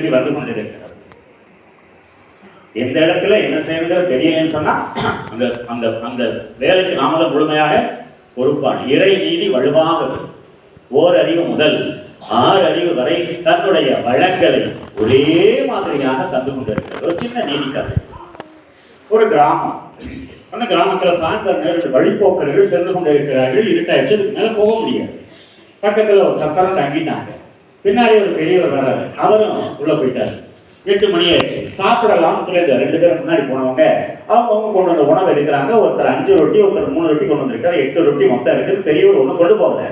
திரும்பி வந்து கொண்டிருக்கிறது எந்த இடத்துல என்ன செய்யணும் தெரியலன்னு சொன்னா அந்த அந்த அந்த வேலைக்கு நாம தான் முழுமையாக பொறுப்பான். இறை நீதி வலுவாகது ஓர் அறிவு முதல் ஆறு அறிவு வரை தன்னுடைய வளங்களை ஒரே மாதிரியாக தந்து கொண்டிருக்கிறது. ஒரு சின்ன நீதி கதை ஒரு கிராமம். அந்த கிராமத்துல சாயந்தரம் நேரத்து வழிபோக்கர்கள் சென்று கொண்டிருக்கிறார்கள். இருட்டாயிடுச்சு. அதுக்கு மேல போக முடியாது. பக்கத்துல ஒரு சக்கரம் தங்கிட்டாங்க. பின்னாடி ஒரு பெரியவர் வராரு. அவரும் உள்ள போயிட்டாரு. எட்டு மணி ஆயிடுச்சு. சாப்பிடலாம் சொல்லி இந்த ரெண்டு பேரும் முன்னாடி போனவங்க அவங்க அவங்க கொண்டு வந்த உணவு எடுக்கிறாங்க. ஒருத்தர் அஞ்சு ரொட்டி ஒருத்தர் மூணு ரொட்டி கொண்டு வந்திருக்காரு. எட்டு ரொட்டி மொத்தம் இருக்குது பெரியவர் ஒன்று கொண்டு போகல.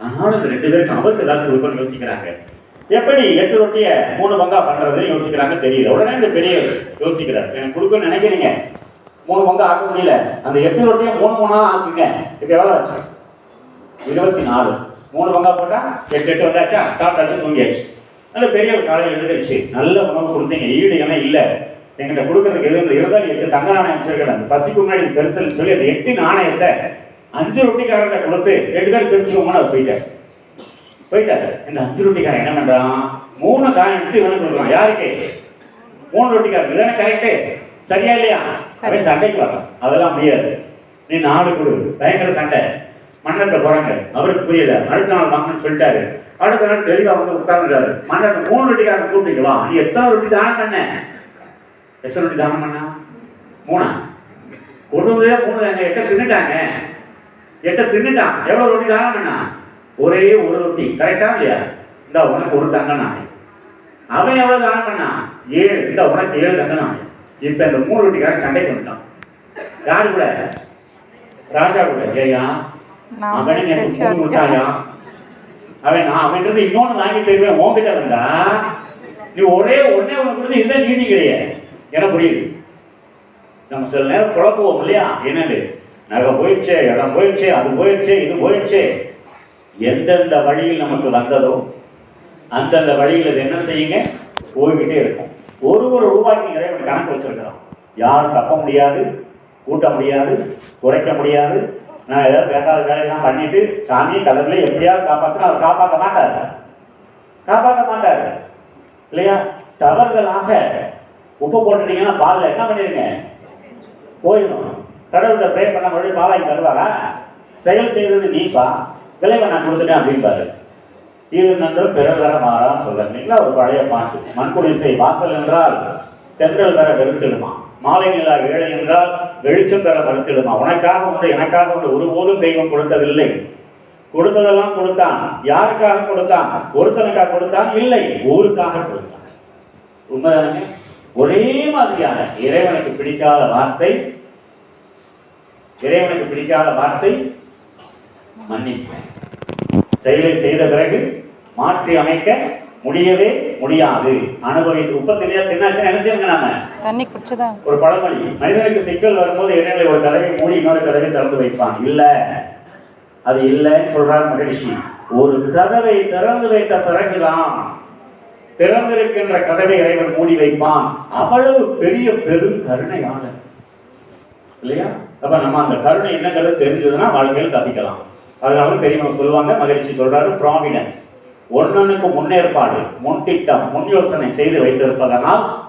ஆனாலும் இந்த ரெண்டு பேருக்கு அவருக்கு ஏதாவது கொடுக்கணும்னு யோசிக்கிறாங்க. எப்படி எட்டு ரொட்டியை மூணு பங்கா பண்ணுறதுன்னு யோசிக்கிறாங்க தெரியல. உடனே இந்த பெரியவர் யோசிக்கிறார். எனக்கு கொடுக்கணும்னு நினைக்கிறீங்க. மூணு பங்கா ஆக்க முடியல. அந்த எட்டு ரொட்டியை மூணு மூணா ஆக்குங்க. இப்போ எவ்வளோ ஆச்சு? இருபத்தி நாலு. மூணு பங்கா போட்டா எட்டு எட்டு வந்தாச்சா? சாப்பிட்டாச்சு தூங்கியாச்சு. நல்ல பெரிய ஒரு காலையில் எழுந்திருச்சு நல்ல உணவு கொடுத்தீங்க. ஈடு ஏன்னா இல்லை. எங்கிட்ட கொடுக்கறதுக்கு எதுவும் இல்லை. இருந்தாலும் எட்டு தங்க நாணயம் வச்சிருக்கேன். அந்த பசிக்கு முன்னாடி பெருசுன்னு சொல்லி அந்த எட்டு நாணயத்தை அஞ்சு ரொட்டிக்காரர்கிட்ட கொடுத்து ரெண்டு பேர் பிரிச்சுவோம்னு அவர் போயிட்டார். போயிட்டாரு. இந்த அஞ்சு ரொட்டிக்காரன் என்ன பண்றான்? மூணு காயம் எடுத்து இவனுக்கு கொடுக்குறான். யாருக்கு? மூணு ரொட்டிக்காரன் இதானே கரெக்டு சரியா இல்லையா. அவன் சண்டைக்கு வரான் அதெல்லாம் முடியாது. நீ நாலு கொடு. பயங்கர சண்டை. மன்னத்தை போறாங்க. அவருக்கு புரியல. அடுத்த நாள் வாங்கன்னு சொல்லிட்டாரு. அடுத்த நாள் தெளிவா வந்து உட்கார்ந்துட்டாரு. மன்னத்தை மூணு ரொட்டிக்காக கூப்பிட்டீங்களா? நீ எத்தனை ரொட்டி தானம் பண்ண? எத்தனை ரொட்டி தானம் பண்ணா? மூணா? கொண்டு வந்ததே மூணு தாங்க எட்ட தின்னுட்டாங்க. எட்ட தின்னுட்டான். எவ்வளவு ரொட்டி தானம் பண்ணா? ஒரே ஒரு ரொட்டி. கரெக்டா இல்லையா? இந்த உனக்கு ஒரு தங்க நாணயம் அவன் எவ்வளவு தானம் பண்ணான் ஏழு. இந்த உனக்கு ஏழு தங்க நாணயம் இப்ப இந்த மூணு ரொட்டிக்காரன் சண்டைக்கு வந்துட்டான். யாரு கூட? ராஜா கூட. ஏயா அவன் எனக்கு மூணு முட்டாயா? அவன் நான் அவன்கிட்ட இன்னொன்னு வாங்கி தருவேன் உன்கிட்ட வந்தா? நீ ஒரே ஒன்னே ஒண்ணு கொடுத்து இதுதான் நீதி கிடையாது. எனக்கு புரியுது. நம்ம சில நேரம் குழப்புவோம் இல்லையா? என்னது? நகை போயிடுச்சு இடம் போயிடுச்சு அது போயிடுச்சு இது போயிடுச்சு. எந்தெந்த வழியில் நமக்கு வந்ததோ அந்தந்த வழியில் என்ன செய்யுங்க? போய்கிட்டே இருக்கும். ஒரு ஒரு ரூபாய்க்கு இறைவன் கணக்கு வச்சிருக்கிறான். யாரும் தப்ப முடியாது கூட்ட முடியாது குறைக்க முடியாது நான் ஏதாவது வேண்டாத வேலையெல்லாம் பண்ணிட்டு சாமி கடவுளை எப்படியாவது காப்பாற்றணும் அவர் காப்பாற்ற மாட்டார். காப்பாற்ற மாட்டார். இல்லையா? தவறுதலாக உப்பு போட்டுட்டீங்கன்னா பாலில் என்ன பண்ணிருங்க? போயிடும் கடவுள்கிட்ட ப்ரே பண்ண மறுபடியும் பாலாய் தருவாரா? செயல் செய்தது நீப்பா? விளைவை நான் கொடுத்துட்டேன் அப்படின்பாரு இது நன்று பிறதர மாறா சொல்ல ஒரு பழைய பாட்டு. மண்குடிசை வாசல் என்றால் தென்றல் வர வெறுத்திடுமா மாலை நிலா ஏழை என்றால் வெளிச்சம் தர மறுத்திடுமா? உனக்காக உண்டு எனக்காக உண்டு. ஒருபோதும் தெய்வம் கொடுத்ததில்லை. கொடுத்ததெல்லாம் கொடுத்தான். யாருக்காக கொடுத்தான்? ஒருத்தனுக்காக கொடுத்தான். இல்லை ஊருக்காக கொடுத்தான். உண்மைதானே? ஒரே மாதிரியான இறைவனுக்கு பிடிக்காத வார்த்தை இறைவனுக்கு பிடிக்காத வார்த்தை மன்னிப்பு. செயலை செய்த பிறகு மாற்றி அமைக்க முடியவே முடியாது. அனுபவித்து உப்ப தெரியாது தின்னாச்சுன்னா என்ன செய்யுங்க நாம? தண்ணி குடிச்சுதான். ஒரு பழமொழி. மனிதனுக்கு சிக்கல் வரும்போது இறைவனை ஒரு கதவை மூடி இன்னொரு கதவை திறந்து வைப்பான். இல்ல. அது இல்லைன்னு சொல்றார் மகிழ்ச்சி ஒரு கதவை திறந்து வைத்த பிறகுதான் திறந்திருக்கின்ற கதவை இறைவன் மூடி வைப்பான். அவ்வளவு பெரிய பெரும் கருணையாளர். இல்லையா? அப்ப நம்ம அந்த கருணை என்னங்கிறது தெரிஞ்சதுன்னா வாழ்க்கையில் தப்பிக்கலாம். அதனால பெரியவங்க சொல்லுவாங்க மகிழ்ச்சி சொல்றாரு ப்ராவிடன்ஸ் ஒன்னொன்னுக்கு முன்னேற்பாடு முன்திட்டம் முன் யோசனை செய்து வைத்திருப்பதனால்